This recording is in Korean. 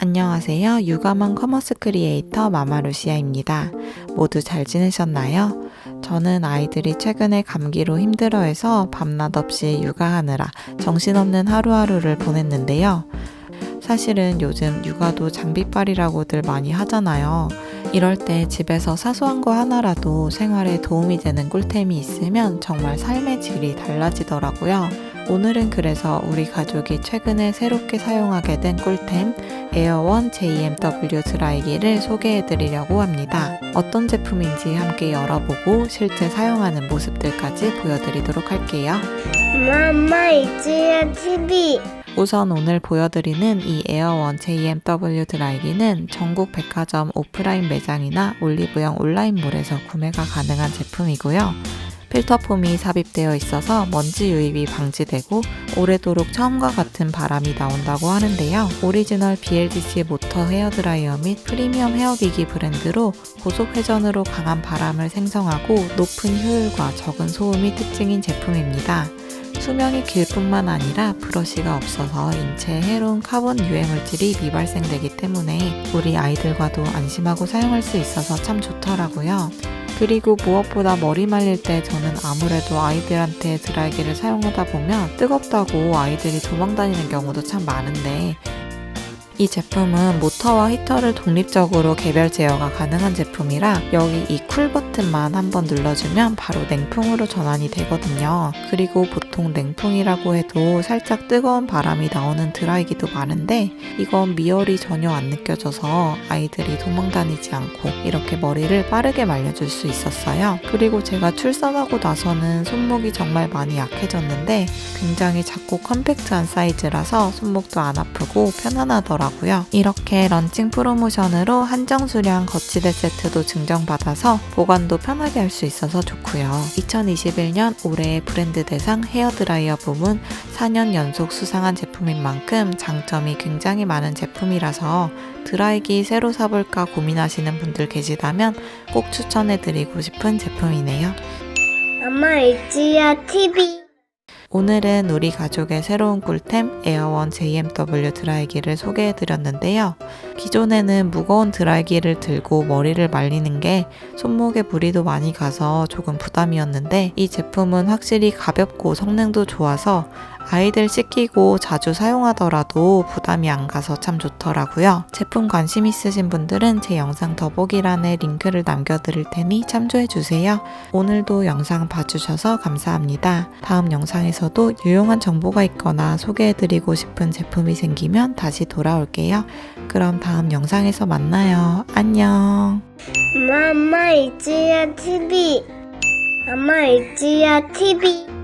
안녕하세요. 육아만 커머스 크리에이터 마마루시아입니다. 모두 잘 지내셨나요? 저는 아이들이 최근에 감기로 힘들어해서 밤낮 없이 육아하느라 정신없는 하루하루를 보냈는데요. 사실은 요즘 육아도 장비빨이라고들 많이 하잖아요. 이럴 때 집에서 사소한 거 하나라도 생활에 도움이 되는 꿀템이 있으면 정말 삶의 질이 달라지더라고요. 오늘은 그래서 우리 가족이 최근에 새롭게 사용하게 된 꿀템 에어원 JMW 드라이기를 소개해 드리려고 합니다. 어떤 제품인지 함께 열어보고 실제 사용하는 모습들까지 보여드리도록 할게요. 마마 이지야 TV 우선 오늘 보여드리는 이 에어원 JMW 드라이기는 전국 백화점 오프라인 매장이나 올리브영 온라인몰에서 구매가 가능한 제품이고요. 필터폼이 삽입되어 있어서 먼지 유입이 방지되고 오래도록 처음과 같은 바람이 나온다고 하는데요. 오리지널 BLDC 모터 헤어드라이어 및 프리미엄 헤어기기 브랜드로 고속 회전으로 강한 바람을 생성하고 높은 효율과 적은 소음이 특징인 제품입니다. 수명이 길 뿐만 아니라 브러쉬가 없어서 인체에 해로운 카본 유해 물질이 미발생되기 때문에 우리 아이들과도 안심하고 사용할 수 있어서 참 좋더라고요. 그리고 무엇보다 머리 말릴 때 저는 아무래도 아이들한테 드라이기를 사용하다 보면 뜨겁다고 아이들이 도망 다니는 경우도 참 많은데 이 제품은 모터와 히터를 독립적으로 개별 제어가 가능한 제품이라 여기 이 쿨 버튼만 한번 눌러주면 바로 냉풍으로 전환이 되거든요. 그리고 보통 냉풍이라고 해도 살짝 뜨거운 바람이 나오는 드라이기도 많은데 이건 미열이 전혀 안 느껴져서 아이들이 도망 다니지 않고 이렇게 머리를 빠르게 말려줄 수 있었어요. 그리고 제가 출산하고 나서는 손목이 정말 많이 약해졌는데 굉장히 작고 컴팩트한 사이즈라서 손목도 안 아프고 편안하더라고요. 이렇게 런칭 프로모션으로 한정 수량 거치대 세트도 증정받아서 보관도 편하게 할 수 있어서 좋고요. 2021년 올해의 브랜드 대상 헤어드라이어 부문 4년 연속 수상한 제품인 만큼 장점이 굉장히 많은 제품이라서 드라이기 새로 사볼까 고민하시는 분들 계시다면 꼭 추천해드리고 싶은 제품이네요. 마마 이지야 TV 오늘은 우리 가족의 새로운 꿀템 에어원 JMW 드라이기를 소개해 드렸는데요. 기존에는 무거운 드라이기를 들고 머리를 말리는 게 손목에 무리도 많이 가서 조금 부담이었는데 이 제품은 확실히 가볍고 성능도 좋아서 아이들 씻기고 자주 사용하더라도 부담이 안 가서 참 좋더라고요. 제품 관심 있으신 분들은 제 영상 더보기란에 링크를 남겨드릴 테니 참조해주세요. 오늘도 영상 봐주셔서 감사합니다. 다음 영상에서도 유용한 정보가 있거나 소개해드리고 싶은 제품이 생기면 다시 돌아올게요. 그럼 다음 영상에서 만나요. 안녕. 마마 이지야 TV 마마 이지야 TV